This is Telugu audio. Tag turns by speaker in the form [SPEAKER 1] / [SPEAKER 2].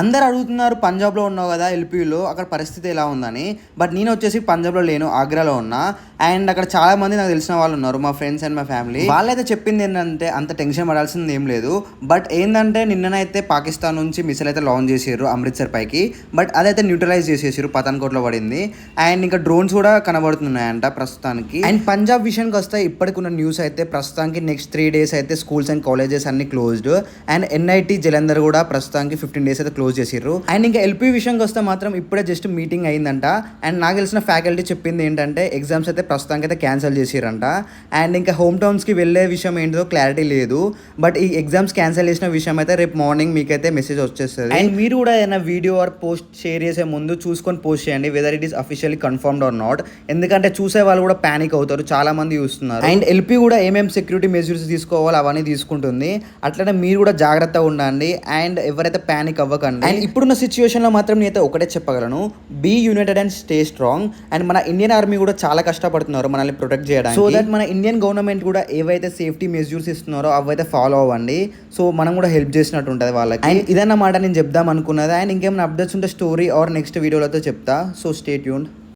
[SPEAKER 1] అందరు అడుగుతున్నారు పంజాబ్లో ఉన్నావు కదా ఎల్పీలో అక్కడ పరిస్థితి ఎలా ఉందని. బట్ నేను వచ్చేసి పంజాబ్లో లేను ఆగ్రాలో ఉన్నా. అండ్ అక్కడ చాలా మంది నాకు తెలిసిన వాళ్ళు ఉన్నారు మా ఫ్రెండ్స్ అండ్ మా ఫ్యామిలీ. వాళ్ళైతే చెప్పింది ఏంటంటే అంత టెన్షన్ పడాల్సింది ఏం లేదు. బట్ ఏంటంటే నిన్ననైతే పాకిస్తాన్ నుంచి మిసైల్ అయితే లాంచ్ చేసారు అమృత్సర్ పైకి. బట్ అదైతే న్యూట్రలైజ్ చేసేసారు పతాన్కోట్లో పడింది. అండ్ ఇంకా డ్రోన్స్ కూడా కనబడుతున్నాయంట ప్రస్తుతానికి. అండ్ పంజాబ్ విషయానికి వస్తే ఇప్పటికి ఉన్న న్యూస్ అయితే ప్రస్తుతానికి నెక్స్ట్ త్రీ డేస్ అయితే స్కూల్స్ అండ్ కాలేజెస్ అన్ని క్లోజ్డ్ అండ్ ఎన్ఐటి జలంధర్ కూడా ప్రస్తుతానికి ఫిఫ్టీన్ డేస్ అయితే క్లోజ్ చేసిర్రు. అండ్ ఇంకా ఎల్పీ విషయానికి వస్తే మాత్రం ఇప్పుడే జస్ట్ మీటింగ్ అయిందంట. అండ్ నాకు తెలిసిన ఫ్యాకల్టీ చెప్పింది ఏంటంటే ఎగ్జామ్స్ అయితే ప్రస్తుతానికి అయితే క్యాన్సిల్ చేసిరంట అండ్ ఇంకా హోమ్ టౌన్స్కి వెళ్ళే విషయం ఏంటో క్లారిటీ లేదు. బట్ ఈ ఎగ్జామ్స్ క్యాన్సిల్ చేసిన విషయం అయితే రేపు మార్నింగ్ మీకైతే మెసేజ్ వచ్చేస్తుంది. అండ్ మీరు కూడా ఏదైనా వీడియో ఆర్ పోస్ట్ షేర్ చేసే ముందు చూసుకొని పోస్ట్ చేయండి whether it is officially confirmed or not ఎందుకంటే చూసే వాళ్ళు కూడా ప్యానిక్ అవుతారు చాలా మంది చూస్తున్నారు. అండ్ ఎల్పీ కూడా ఏమేమి సెక్యూరిటీ మెజర్స్ తీసుకోవాలో అవన్నీ తీసుకుంటుంది. అట్లనే మీరు కూడా జాగ్రత్తగా ఉండండి. అండ్ ఎవరైతే ప్యానిక్ అవ్వకండి అండ్ ఇప్పుడున్న సిచ్యువేషన్లో మాత్రం నేనైతే ఒకటే చెప్పగలను. Be united and stay strong and మన ఇండియన్ ఆర్మీ కూడా చాలా కష్టపడుతున్నారు మనల్ని ప్రొటెక్ట్ చేయడానికి. సో దట్ మన ఇండియన్ గవర్నమెంట్ కూడా ఏవైతే సేఫ్టీ మెజర్స్ ఇస్తున్నారో అవైతే ఫాలో అవ్వండి. సో మనం కూడా హెల్ప్ చేసినట్టు ఉంటుంది వాళ్ళకి. అండ్ ఇదన్నమాట నేను చెప్దాం అనుకున్నది. అండ్ ఇంకేమైనా అప్డేట్స్ ఉంటే స్టోరీ ఆర్ నెక్స్ట్ వీడియోలతో చెప్తా. So stay tune